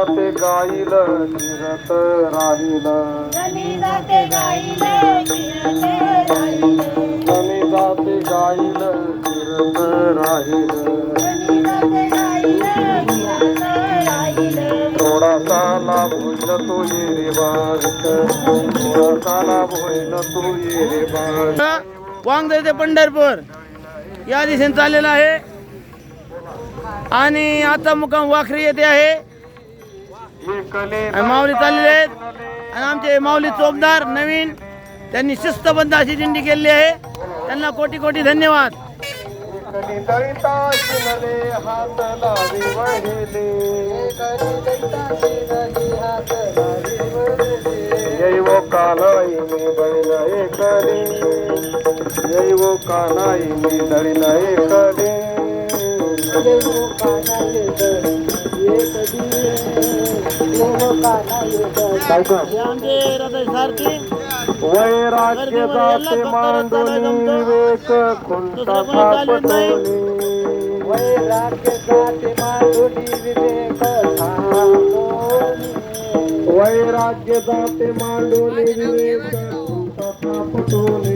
जाते गाईले राहिले. कमी जाते गाईल चिरत राहील. जनी जाते गाईले गिरते राहिले. थोडासा लाभ होईल तो ये रे थोडासा लाभ होईल तो ये रे ते पंढरपूर. या दिशेने चाललेला आहे. आणि आता मुक्काम वाखरी येथे आहे. आणि माऊली चाललेले आहेत. आणि आमचे माऊली चोपदार नवीन त्यांनी शिस्तबद्ध अशी दिंडी केलेली आहे. त्यांना कोटी कोटी धन्यवाद. कानाई काय कर? हे आमचे हृदय सारथी वैराग्य जाते मांडून विवेक खुंटा थापटोनी वैराग्य जाते विवेक वैराग्य जाते मांडून विवेक खुंटा थापटोनी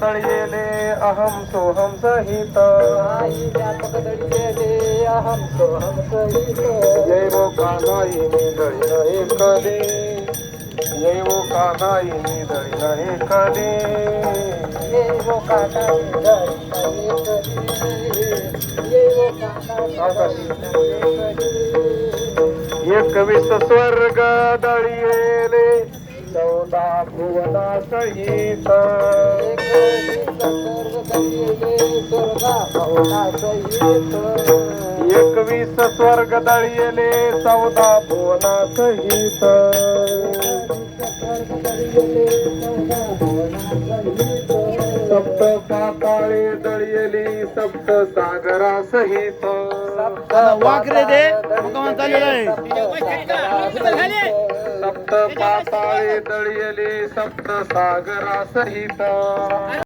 दळलेले अहम सोहम सहित. काही व्यापक दळलेले अहम सोहम सहित. जय वो कानाई दळिन एकले जय वो कानाई मी दळिन एकले एकवीस स्वर्ग दळिले चौदा भुवना सहित एकवीस स्वर्ग दळिले चौदा भुवना सहित. सप्त पाताळे दळिली सप्त सागरा सहित. वाखरे दे मुक्काम चाललेला आहे पाताळी दळिले सप्त सागरा सहित